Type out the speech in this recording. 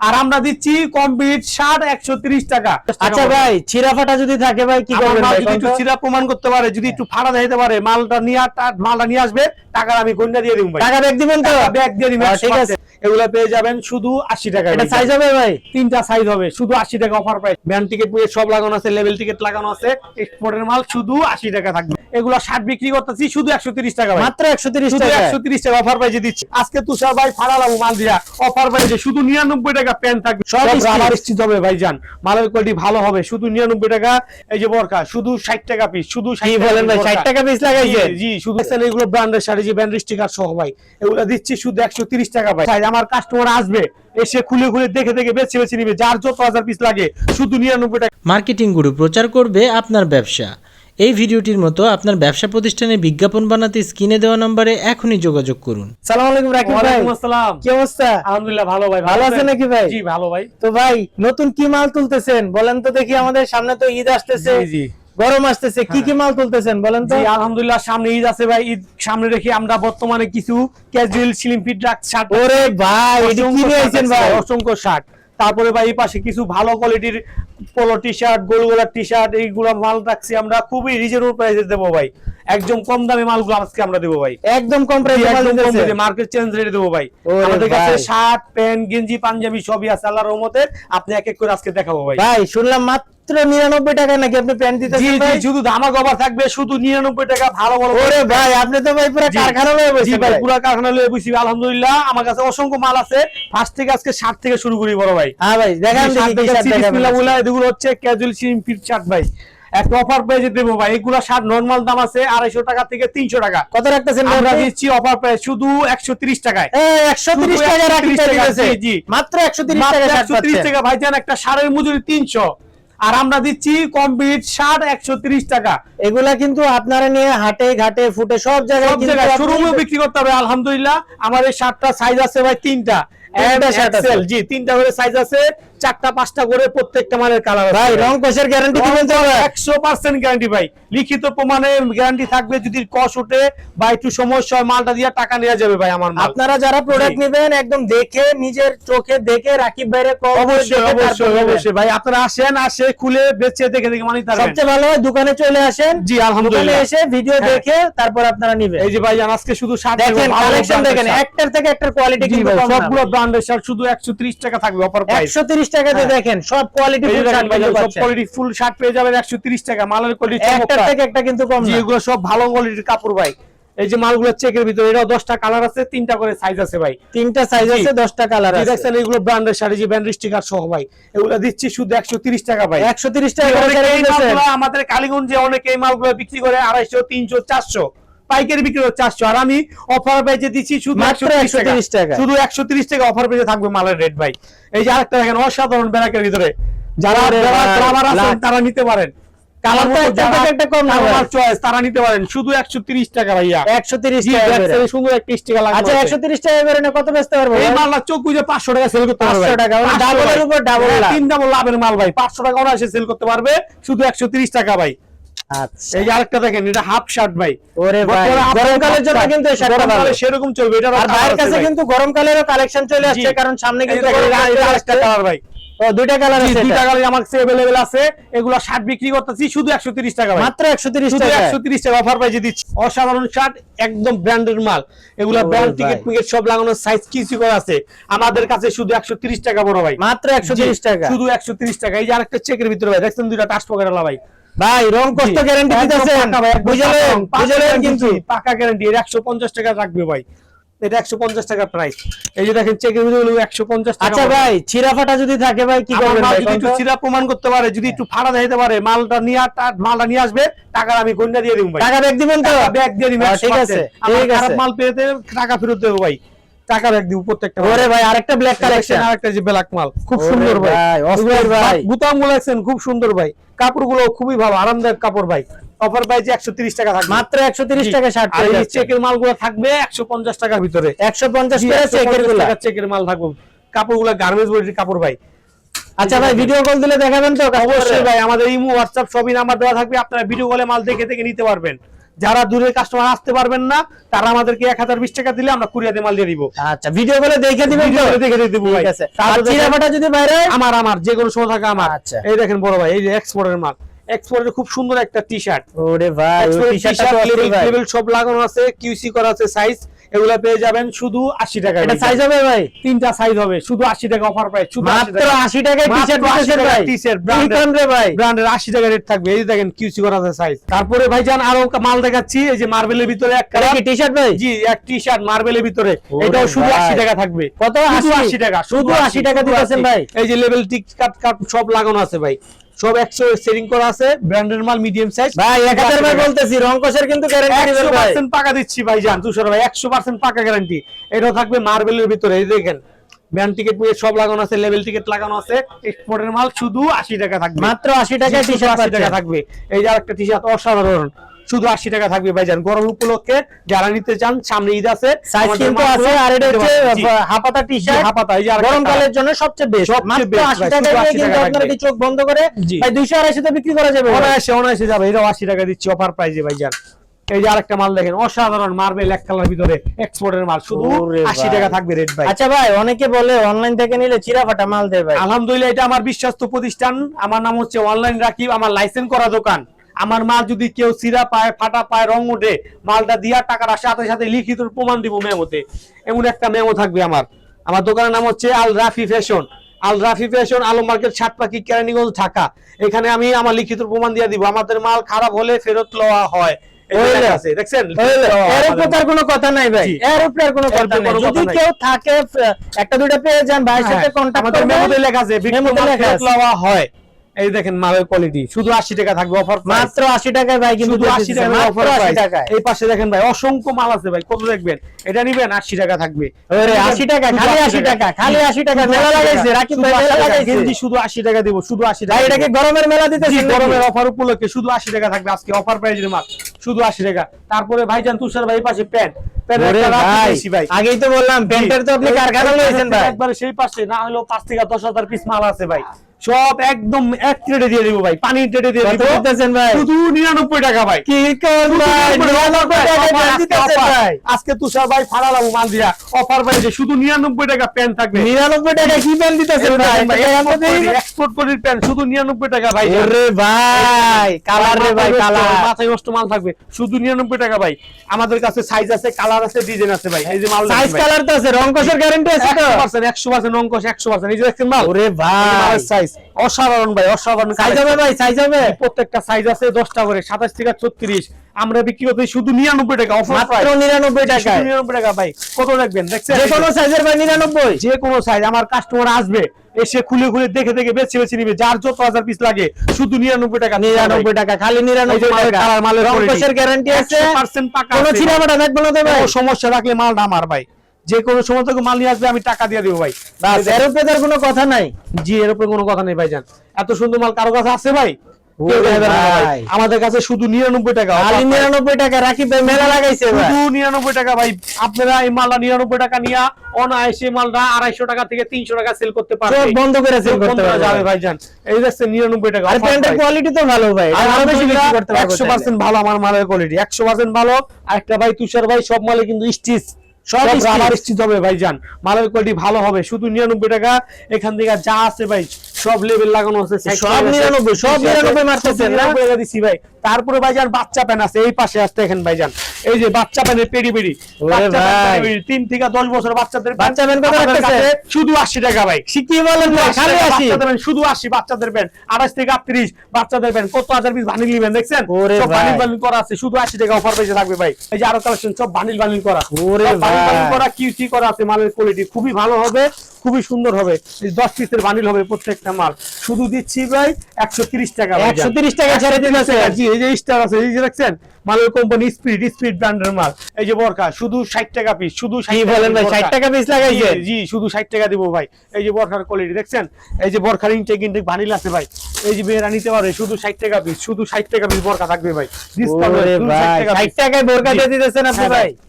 আর আমরা দিচ্ছি কমপ্লিট ষাট একশো টাকা। আচ্ছা ভাই ছিঁড়া ফাটা যদি থাকে ভাই কি করবেন যদি একটু? চিরা প্রমাণ করতে পারে যদি একটু ফাড়া দিতে পারে মালটা নিয়ে মালটা নিয়ে আসবে টাকা আমি গন্যা দিয়ে দিব ভাই। টাকা ব্যাগ দিবেন তো? ব্যাগ দিয়ে দিব হ্যাঁ, ঠিক আছে। এগুলো পেয়ে যাবেন শুধু আশি টাকা এটা সাইজ হবে ভাই? তিনটা সাইজ হবে শুধু আশি টাকা অফার প্রাইস ব্যান্ড টিকিট সব লাগানো আছে লেভেল টিকিট লাগানো আছে এক্সপোর্টের মাল শুধু আশি টাকা থাকবে। এগুলো শার্ট বিক্রি করতেছি শুধু একশো তিরিশ টাকা মাত্র একশো তিরিশ টাকা একশো তিরিশ টাকা অফার প্রাইজে দিচ্ছি। আজকে তুষার ভাই ফাড়া লাগবো মাল দিয়া অফার প্রাইজে শুধু নিরানব্বই টাকা প্যান্ট থাকবে। সব সব stitch। হবে ভাই জান। মালের কোয়ালিটি ভালো হবে শুধু নিরানব্বই টাকা এই যে বরকা শুধু ষাট টাকা পিস শুধু 60 কি টাকা বলেন ভাই ষাট টাকা পিস লাগাইছে জি, শুধু এগুলো ব্র্যান্ডের শাড়ি যে ব্র্যান্ড স্টিকার সহ ভাই। এগুলো দিচ্ছি শুধু একশো তিরিশ টাকা ভাই। তাই আমার কাস্টমার আসবে এসে খুলে খুলে দেখে দেখে বেছে বেছে নিবে। যার যত হাজার পিস লাগে শুধু নিরানব্বই টাকা। মার্কেটিং গুরু প্রচার করবে আপনার ব্যবসা। এই ভিডিওটির মতো আপনার ব্যবসা প্রতিষ্ঠানে বিজ্ঞাপন বানাতে স্ক্রিনে দেওয়া নম্বরে এখনই যোগাযোগ করুন। সালাম আলাইকুম রাকিব ভাই। আসসালাম। কি অবস্থা? আলহামদুলিল্লাহ ভালো ভাই ভালো আছেন? নাকি ভাই? জি ভালো ভাই। তো ভাই নতুন কি মাল তুলতেছেন? বলেন তো দেখি আমাদের সামনে তো ঈদ আসতেছে। জি জি। গরম আসতেছে কি কি মাল তুলতেছেন বলেন তো। আলহামদুলিল্লাহ সামনে ঈদ আছে ভাই। ঈদ সামনে রেখে আমরা বর্তমানে কিছু ক্যাজুয়াল স্লিম ফিট শার্ট ওরে ভাই এটা কি নিয়ে আইছেন ভাই? অসংখ্য শার্ট তারপরে ভাই এই পাশে কিছু ভালো কোয়ালিটির পোলো টি শার্ট গোল গোলার টি শার্ট এইগুলো মাল রাখছি আমরা। খুবই রিজনেবল প্রাইসে দেবো ভাই। একদম কম দামে মালগুলো আজকে আমরা দেবো ভাই। একদম কম প্রাইসে মার্কেট চেঞ্জ রেটে দেবো ভাই। আমাদের কাছে শার্ট প্যান্ট গেঞ্জি পাঞ্জাবি সবই আছে আল্লাহর রহমতে। আপনি এক এক করে আজকে দেখাবো ভাই। ভাই শুনলাম মাত্র নিরানব্বই টাকা নাকি আপনি প্যান্ট জি জি শুধু থাকবে শুধু নিরানব্বই টাকা ভালো ভালো ওরে ভাই আপনি তো ভাই পুরো কারখানা বসে ভাই ভাই। কারখানা লয়ে বুঝছি আলহামদুলিল্লাহ। আমার কাছে অসংখ্য মাল আছে। ফার্স্ট থেকে আজকে শার্ট থেকে শুরু করি বড় ভাই। হ্যাঁ ভাই দেখান দেখি কি শার্ট এগুলো হচ্ছে ক্যাজুয়াল সিম শার্ট ভাই। একটা অফার দেবো ভাই এগুলো শার্ট নরমাল দাম আছে আড়াইশো টাকা থেকে তিনশো টাকা। কত রাখতেছেন ভাই আমরা দিচ্ছি অফার প্রাইস শুধু একশো তিরিশ টাকায়। এই 130 শুধু টাকা রাখি 130 টাকা, দিতেছে। জি, জি। মাত্র 130 মাত্র টাকা শার্ট 130 পাচ্ছেন টাকা ভাইজান একটা সারের মজুরি তিনশো। আর আমরা দিচ্ছি কমপ্লিট ষাট একশো তিরিশ টাকা। এগুলা কিন্তু আপনারা নিয়ে হাটে ঘাটে ফুটে সব জায়গায় সব জায়গায় আপনি- বিক্রি করতে হবে আলহামদুলিল্লাহ। আমার এই শার্টটা সাইজ আছে ভাই তিনটা। জি তিনটা করে সাইজ আছে। চারটা পাঁচটা করে প্রত্যেকটা মালের কালার ভাই রং কোষের গ্যারান্টি দিবেন তো ভাই? একশো পার্সেন্ট গ্যারান্টি ভাই। লিখিত প্রমাণে গ্যারান্টি থাকবে যদি কস ওঠে বা একটু সমস্যা হয় মালটা দিয়ে টাকা নেওয়া যাবে ভাই আমার মাল। আপনারা যারা প্রোডাক্ট নেবেন একদম দেখে নিজের চোখে দেখে রাকিব ভাইরে অবশ্যই অবশ্যই অবশ্যই ভাই আপনারা আসেন আসে খুলে বেচে দেখে দেখে মানি তারবেন সবচেয়ে ভালো হয় দোকানে চলে আসেন জি আলহামদুলিল্লাহ। এসে ভিডিও হ্যাঁ। দেখে তারপর আপনারা নেবেন। এই যে ভাই আজকে শুধু শার্ট দেখেন কালেকশন দেখেন একটার থেকে একটার কোয়ালিটি কিন্তু সবগুলো ব্র্যান্ডের শার্ট শুধু 130 টাকা থাকবে অফার প্রাইস 130 টাকাতে হ্যাঁ। দেখেন সব কোয়ালিটি ফুল শার্ট সব কোয়ালিটি ফুল শার্ট পেয়ে যাবেন 130 টাকা মালের কোয়ালিটি একটার থেকে একটা কিন্তু কম না। এগুলো সব ভালো কোয়ালিটির কাপড় ভাই। এই যে মালগুলো চেকের ভিতরে এটাও 10টা কালার আছে তিনটা করে সাইজ আছে ভাই। তিনটা সাইজ। আছে 10টা কালার আছে। দেখছেন এগুলো ব্র্যান্ডের শাড়ি যে ব্র্যান্ড স্টিকার সহ ভাই। এগুলো দিচ্ছি শুধু 130 টাকা ভাই। 130 টাকা অনেকে এই দিতেছেন। মালগুলো আমাদের কালীগঞ্জে অনেকে এই মালগুলো বিক্রি করে 250 300 400 পাইকারি বিক্রি করে 400 আর আমি অফার প্রাইসে দিচ্ছি শুধু একশো 130 130 টাকা। শুধু 130 টাকা অফার প্রাইসে থাকবে মালের রেট ভাই। এই যে আরেকটা দেখেন অসাধারণ ব্যারাকের ভিতরে। যারা আছেন তারা নিতে পারেন। তারা নিতে শুধু 130 টাকা ভাইয়া। 130 জি, টাকা একটা আচ্ছা আছে। 130 টাকা করে না কত বেচতে পারব এই মালটা চোখ বুঝে 500 টাকা সেল করতে পারবে। 500 টাকা, মানে 500 double এর উপর double হ্যাঁ, তিন ডাবল লাভের মাল ভাই। 500 টাকা অনায়াসে সেল করতে পারবে। শুধু 130 টাকা ভাই। এই যে আরেকটা দেখেন এটা হাফ শার্ট ভাই ওরে ভাই বর্তমানে half গরমকালের shirt, জন্য half কিন্তু এই shirt। শার্টটা ভালো গরমকালে সেরকম চলবে এটা আর ভাইয়ের কাছে কিন্তু গরমকালেরও কালেকশন চলে আসছে কারণ সামনে কিন্তু গরম কাল চলে আসছে। কালার ভাই ও দুইটা কালার জি, আছে দুইটা এটা। কালার আমার কাছে अवेलेबल আছে এগুলো শার্ট বিক্রি করতেছি শুধু 130 টাকা ভাই মাত্র 130 শুধু টাকা 130 টাকা অফার প্রাইসে দিচ্ছি অসাধারণ শার্ট একদম ব্র্যান্ডের মাল এগুলো ওরে ব্র্যান্ড ভাই। টিকেট মিকেট সব লাগানো সাইজ কিছু করা আছে আমাদের কাছে শুধু 130 টাকা বড় ভাই মাত্র 130 জি, টাকা শুধু 130 টাকা এই যে আরেকটা চেকের ভিতরে ভাই দেখছেন দুইটা টাচ পকেটলা ভাই ভাই রং কষ্ট গ্যারান্টি দিতেছেন। বুঝলেন? বুঝলেন কিন্তু? পাকা গ্যারান্টি এর 150 টাকা রাখবে ভাই। এটা 150 টাকা প্রাইস এই যে দেখেন চেকের ভিতরে 150 টাকা আচ্ছা ভাই। ছিঁড়া ফাটা যদি থাকে ভাই কি করবেন ভাই যদি একটু? চিরা প্রমাণ করতে পারে যদি একটু ফাড়া দিতে পারে মালটা নিয়ে আর তার মালটা নিয়ে আসবে টাকা আমি গন্যা দিয়ে দিব ভাই। টাকা ব্যাগ দিবেন তো? ব্যাগ দিয়ে দিব হ্যাঁ, ঠিক আছে ঠিক খারাপ আছে মাল পেতে টাকা ফেরত দেবো ভাই। টাকা ব্যাগ দিব প্রত্যেকটা ওরে ভাই আরেকটা ব্ল্যাক কালেকশন আরেকটা যে ব্ল্যাক মাল খুব সুন্দর ভাই। অস্থির ভাই। বুতামগুলো খুব সুন্দর ভাই। কাপড়গুলো খুবই ভালো আরামদায়ক কাপড় ভাই। অফার প্রাইস 130 টাকা থাকবে। মাত্র 130 টাকা শার্ট আর এই চেকের মালগুলো থাকবে 150 টাকার ভিতরে। 150 জি, টাকা চেকেরগুলা। চেকের মাল থাকবে। কাপড়গুলো গার্মেন্টস বডির কাপড় ভাই। আচ্ছা ভাই ভিডিও কল দিলে দেখাবেন তো অবশ্যই ভাই আমাদের ইমো হোয়াটসঅ্যাপ সবই নাম্বার দেওয়া থাকবে। আপনারা ভিডিও কলে মাল দেখে দেখে নিতে পারবেন। যারা দূরের কাস্টমার আসতে পারবেন না তারা আমাদেরকে এক হাজার বিশ টাকা দিলে আমরা কুরিয়াতে মাল দিয়ে দিব। আচ্ছা ভিডিও করে দেখে দিবেন ভিডিও দেখে দিয়ে দিবো যদি বাইরে? আমার আমার যে কোনো সময় থাকে আমার। আচ্ছা। এই দেখেন বড় ভাই এই যে এক্সপোর্টের মাল। এক্সপোর্টের খুব সুন্দর একটা টি শার্ট ওরে ভাই ভাই। লেভেল সব লাগানো আছে কিউসি করা আছে সাইজ এগুলা পেয়ে যাবেন শুধু আশি টাকা এটা সাইজ হবে ভাই? তিনটা সাইজ হবে শুধু আশি টাকা অফার প্রাইস শুধু মাত্র 80 টাকায় টি-শার্ট 80 দিতেছেন টি-শার্ট ব্র্যান্ড ভাই। ব্র্যান্ডের আশি টাকা রেট থাকবে। এই দেখেন কিউসি করা আছে সাইজ তারপরে ভাইজান আরও মাল দেখাচ্ছি। এই যে মার্বেলের ভিতরে এক কালার। টি-শার্ট ভাই? জি এক টি শার্ট মার্বেলের ভিতরে এটাও শুধু আশি টাকা থাকবে। কত? আশি? টাকা শুধু 80 টাকা দিতেছেন ভাই। এই যে লেভেল টিক কাট কাট সব লাগানো আছে ভাই। সব একশো সেটিং করা আছে ব্র্যান্ডের মাল মিডিয়াম সাইজ ভাই 1000 ভাই বলতেছি রংকশের কিন্তু গ্যারান্টি দিবেন ভাই। 100% পাকা দিচ্ছি ভাই জান তুষার ভাই একশো পার্সেন্ট পাকা গ্যারান্টি এটাও থাকবে মার্বেলের ভিতরে এই দেখেন। ব্যান্ড টিকিট সব লাগানো আছে লেভেল টিকেট লাগানো আছে। এক্সপোর্টের মাল শুধু আশি টাকা থাকবে। মাত্র 80 টাকায় টি-শার্ট 80 টাকা থাকবে। এই যে আরেকটা টি শার্ট অসাধারণ। শুধু আশি টাকা থাকবে ভাইজান। গরম উপলক্ষে যারা নিতে চান সামনে ঈদ আছে সাইজ কিন্তু আছে আর এটা হচ্ছে হাপাতা টি-শার্ট জি, হাফাতা, এই যে গরমকালের জন্য সবচেয়ে বেস্ট মাত্র 80 টাকা দিয়ে কিন্তু আপনারা কি চোখ বন্ধ করে? ভাই 280 তে বিক্রি করা যাবে অনায়াসে অনায়াসে যাবে এটাও আশি টাকা দিচ্ছি অফার ভাইজান। এই যে আরেকটা মাল দেখেন অসাধারণ মার্বেল এক কালার ভিতরে এক্সপোর্টের মাল শুধু ওরে আশি ভাই। টাকা থাকবে রেট ভাই। আচ্ছা ভাই অনেকে বলে অনলাইন থেকে নিলে চিরাফাটা মাল দেয় ভাই। আলহামদুলিল্লাহ এটা আমার বিশ্বস্ত প্রতিষ্ঠান। আমার নাম হচ্ছে অনলাইন রাকিব আমার লাইসেন্স করা দোকান। আমার মাল যদি কেউ সিরা পায় ফাটা পায় রং উঠে মালটা দিয়া টাকার সাথে সাথে লিখিত প্রমাণ দিব মেমোতে। এমন একটা মেমো থাকবে আমার। আমার দোকানের নাম হচ্ছে Al Rafi fashion. Al Rafi fashion Alam market সাত পাখি কেরানীগঞ্জ ঢাকা। এখানে আমি আমার লিখিত প্রমাণ দিয়ে দিব। আমাদের মাল খারাপ হলে ফেরত লওয়া হয়। কোনো কথা নাই ভাই। এর উপরে কোনো কথা নাই। যদি কেউ থাকে একটা দুইটা পেয়ে যান ভাইয়ের সাথে হ্যাঁ, কন্টাক্ট করবেন। মেমোতে লেখা আছে মেমোতে লেখা হয়। এই দেখেন মালের কোয়ালিটি শুধু আশি টাকা থাকবে অফার মাত্র 80 টাকায় ভাই কিন্তু শুধু আশি টাকা অফার টাকায়। এই পাশে দেখেন ভাই অসংখ্য মাল আছে ভাই কত দেখবেন? এটা নিবেন আশি টাকা থাকবে। আশি 80 টাকা খালি 80 টাকা। খালি 80 টাকা মেলা লাগাইছে রাকিব শুধু ভাই মেলা লাগাইছে। গেঞ্জি শুধু আশি টাকা দিব শুধু আশি ভাই টাকা এটাকে গরমের মেলা দিতে গরমের অফার উপলক্ষে শুধু আশি টাকা থাকবে আজকে অফার প্রাইজের মাল। শুধু আশি টাকা। তারপরে ভাইজান তুষার ভাই পাশে প্যান্ট। ভাই। ভাই। আগেই তো বললাম প্যান্টের তো আপনি কারখানা এই ভাই। একবারে সেই পাশে না হলেও পাঁচ থেকে দশ হাজার পিস মাল আছে ভাই। সব একদম এক ট্রেডে দিয়ে দিব ভাই পানির ট্রেডে দিয়ে দিব। ভাই? শুধু নিরানব্বই টাকা ভাই। কি ভাই? 99 টাকায় অফার, দাম আজকে। ভাই। তুষার ভাই ফাড়ালাম মাল দিয়া। অফার পাইছে শুধু নিরানব্বই টাকা প্যান্ট থাকবে। 99 টাকা কি প্যান্ট দিতেছেন ভাই? এক্সপোর্ট প্যান্ট শুধু নিরানব্বই টাকা ভাই। ওরে ভাই কালার রে ভাই কালার। মাথায় নষ্ট মাল থাকবে। শুধু নিরানব্বই টাকা ভাই। আমাদের কাছে সাইজ আছে কালার আছে ডিজাইন আছে ভাই। এই যে মাল সাইজ কালার তো আছে রং কষের গ্যারান্টি আছে তো। একশো পার্সেন্ট একশো পার্সেন্ট অঙ্কশ একশো পার্সেন্ট এই যে দেখছেন মাল? ওরে ভাই। সাইজ অসাধারণ ভাই অসাধারণ সাইজ হবে ভাই সাইজ হবে। প্রত্যেকটা সাইজ আছে দশটা করে সাতাশ থেকে ছত্রিশ। আমরা বিক্রি করতে শুধু নিরানব্বই টাকা অফার মাত্র 99 টাকায়। নিরানব্বই টাকা ভাই। কত রাখবেন দেখছেন? যে কোনো সাইজের ভাই 99 যে কোনো সাইজ আমার কাস্টমার আসবে। এসে খুলে খুলে দেখে দেখে বেছে বেছে নিবে। যার যত হাজার পিস লাগে শুধু নিরানব্বই টাকা 99 টাকা খালি নিরানব্বই টাকা। মালের গ্যারান্টি আছে। কোনো। থাকবে না সমস্যা রাখলে মালটা আমার ভাই। যে কোনো সময় তোকে মাল নিয়ে আসবে আমি টাকা দিয়ে দেবো ভাই। এর উপরে তার কোনো কথা নাই। জি এর উপরে কোনো কথা নেই ভাই ভাইজান। এত সুন্দর মাল কারও কাছে আছে ভাই? ভাই। ভাই। আমাদের কাছে শুধু নিরানব্বই টাকা 99 টাকা ভাই মেলা লাগাইছে শুধু নিরানব্বই টাকা ভাই। আপনারা এই মালটা নিরানব্বই টাকা নিয়ে অনায়াসে মালটা আড়াইশো টাকা থেকে তিনশো টাকা সেল করতে পারবে। বন্ধ করে সেল করতে যাবে ভাইজান এই দেখছে নিরানব্বই টাকা আর প্যান্টের কোয়ালিটি তো ভালো ভাই। আরও বেশি বিক্রি করতে পারব একশো পার্সেন্ট ভালো আমার মালের কোয়ালিটি একশো পার্সেন্ট ভালো আর একটা ভাই তুষার ভাই সব মালে কিন্তু স্টিচ সব সব রাবার স্টিচ হবে ভাই জান। মালের কোয়ালিটি ভালো হবে। শুধু নিরানব্বই টাকা এখান থেকে যা আছে ভাই সব লেভেল লাগানো আছে সব 99, সব 99 মারতেছেন না? নিরানব্বই টাকা দিচ্ছি ভাই। তারপরে ভাইজান বাচ্চা প্যান আছে এই পাশে আসতে এখানে ভাইজান এই যে বাচ্চা প্যানের পেডি পেডি। বাচ্চা প্যান, ভাই। পেডি পেডি, তিন থেকে দশ বছর বাচ্চাদের বাচ্চা প্যান কত আমাদের রাখতেছে? শুধু আশি টাকা ভাই। কি বলেন ভাই? খালি 80 বাচ্চাদের প্যান্ট, শুধু আশি বাচ্চাদের প্যান্ট আঠাশ থেকে আটত্রিশ বাচ্চাদের প্যান্ট কত হাজার পিস বানিল নিবেন দেখছেন? সব ভাই। বানিল বানিল করা আছে শুধু আশি টাকা অফার পেয়েছে থাকবে ভাই। এই যে আরও কালেকশন সব বানিল বানিল করা। ওরে সব বানিল ভাই। করা কিউসি করা আছে মালের কোয়ালিটি খুবই ভালো হবে খুবই সুন্দর হবে। এই দশ পিসের বানিল হবে প্রত্যেকটা মাল। শুধু দিচ্ছি ভাই একশো তিরিশ টাকা জান। 130 টাকা ছেড়ে দিতেছে। জি এই যে স্টার আছে এই যে দেখছেন মালের কোম্পানি স্পিড স্পিড ব্র্যান্ডের মাল। এই যে বরকা শুধু ষাট টাকা পিস শুধু 60 টাকা বলেন ভাই বরকা। 60 টাকা পিস লাগাইছে জি, শুধু ষাট টাকা দিব ভাই। এই যে বরখার কোয়ালিটি দেখছেন? এই যে বরখার ইনটেক ইনটেক ভানিল আছে ভাই। এই যে মেয়েরা নিতে পারে শুধু ষাট টাকা পিস শুধু ষাট টাকা পিস বরখা থাকবে ভাই। ভাই 60 টাকায় বোরকা দিয়ে দিতেছেন আপনি হ্যাঁ। ভাই।